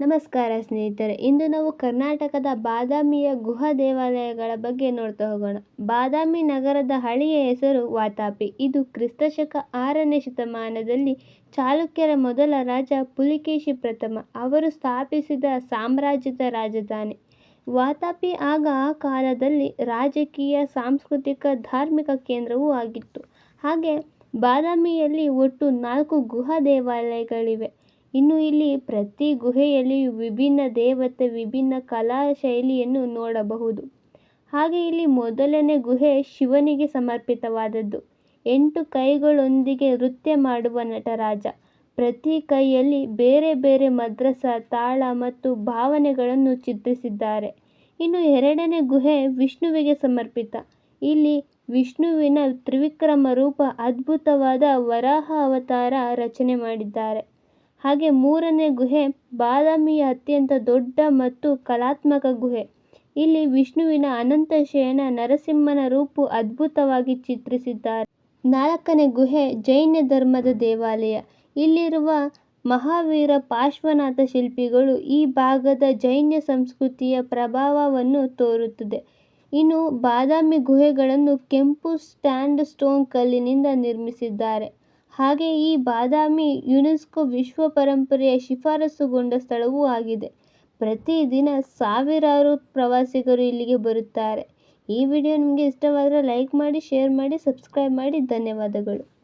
ನಮಸ್ಕಾರ ಸ್ನೇಹಿತರೆ, ಇಂದು ನಾವು ಕರ್ನಾಟಕದ ಬಾದಾಮಿಯ ಗುಹಾ ದೇವಾಲಯಗಳ ಬಗ್ಗೆ ನೋಡ್ತಾ ಹೋಗೋಣ. ಬಾದಾಮಿ ನಗರದ ಹಳೆಯ ಹೆಸರು ವಾತಾಪಿ. ಇದು ಕ್ರಿಸ್ತಶಕ ಆರನೇ ಶತಮಾನದಲ್ಲಿ ಚಾಲುಕ್ಯರ ಮೊದಲ ರಾಜ ಪುಲಿಕೇಶಿ ಪ್ರಥಮ. ಅವರು ಸ್ಥಾಪಿಸಿದ ಸಾಮ್ರಾಜ್ಯದ ರಾಜಧಾನಿ. ವಾತಾಪಿ ಆಗ ಆ ಕಾಲದಲ್ಲಿ ರಾಜಕೀಯ, ಸಾಂಸ್ಕೃತಿಕ, ಧಾರ್ಮಿಕ ಕೇಂದ್ರವೂ ಆಗಿತ್ತು. ಹಾಗೆ ಬಾದಾಮಿಯಲ್ಲಿ ಒಟ್ಟು ನಾಲ್ಕು ಗುಹಾ ದೇವಾಲಯಗಳಿವೆ. ಇನ್ನು ಇಲ್ಲಿ ಪ್ರತಿ ಗುಹೆಯಲ್ಲಿಯೂ ವಿಭಿನ್ನ ದೇವತೆ, ವಿಭಿನ್ನ ಕಲಾ ಶೈಲಿಯನ್ನು ನೋಡಬಹುದು. ಹಾಗೆ ಇಲ್ಲಿ ಮೊದಲನೇ ಗುಹೆ ಶಿವನಿಗೆ ಸಮರ್ಪಿತವಾದದ್ದು. ಎಂಟು ಕೈಗಳೊಂದಿಗೆ ನೃತ್ಯ ಮಾಡುವ ನಟರಾಜ ಪ್ರತಿ ಕೈಯಲ್ಲಿ ಬೇರೆ ಬೇರೆ ಮದ್ರಸ, ತಾಳ ಮತ್ತು ಭಾವನೆಗಳನ್ನು ಚಿತ್ರಿಸಿದ್ದಾರೆ. ಇನ್ನು ಎರಡನೇ ಗುಹೆ ವಿಷ್ಣುವಿಗೆ ಸಮರ್ಪಿತ. ಇಲ್ಲಿ ವಿಷ್ಣುವಿನ ತ್ರಿವಿಕ್ರಮ ರೂಪ ಅದ್ಭುತವಾದ ವರಾಹ ಅವತಾರ ರಚನೆ ಮಾಡಿದ್ದಾರೆ. ಹಾಗೆ ಮೂರನೇ ಗುಹೆ ಬಾದಾಮಿಯ ಅತ್ಯಂತ ದೊಡ್ಡ ಮತ್ತು ಕಲಾತ್ಮಕ ಗುಹೆ. ಇಲ್ಲಿ ವಿಷ್ಣುವಿನ ಅನಂತ ಶಯನ ನರಸಿಂಹನ ರೂಪು ಅದ್ಭುತವಾಗಿ ಚಿತ್ರಿಸಿದ್ದಾರೆ. ನಾಲ್ಕನೇ ಗುಹೆ ಜೈನ ಧರ್ಮದ ದೇವಾಲಯ. ಇಲ್ಲಿರುವ ಮಹಾವೀರ ಪಾರ್ಶ್ವನಾಥ ಶಿಲ್ಪಿಗಳು ಈ ಭಾಗದ ಜೈನ ಸಂಸ್ಕೃತಿಯ ಪ್ರಭಾವವನ್ನು ತೋರುತ್ತದೆ. ಇನ್ನು ಬಾದಾಮಿ ಗುಹೆಗಳನ್ನು ಕೆಂಪು ಸ್ಟ್ಯಾಂಡ್ ಸ್ಟೋನ್ ಕಲ್ಲಿನಿಂದ ನಿರ್ಮಿಸಿದ್ದಾರೆ. ಹಾಗೆ ಈ ಬಾದಾಮಿ ಯುನೆಸ್ಕೋ ವಿಶ್ವ ಪರಂಪರೆಯ ಶಿಫಾರಸುಗೊಂಡ ಸ್ಥಳವೂ ಆಗಿದೆ. ಪ್ರತಿದಿನ ಸಾವಿರಾರು ಪ್ರವಾಸಿಗರು ಇಲ್ಲಿಗೆ ಬರುತ್ತಾರೆ. ಈ ವಿಡಿಯೋ ನಿಮಗೆ ಇಷ್ಟವಾದರೆ ಲೈಕ್ ಮಾಡಿ, ಶೇರ್ ಮಾಡಿ, ಸಬ್ಸ್ಕ್ರೈಬ್ ಮಾಡಿ. ಧನ್ಯವಾದಗಳು.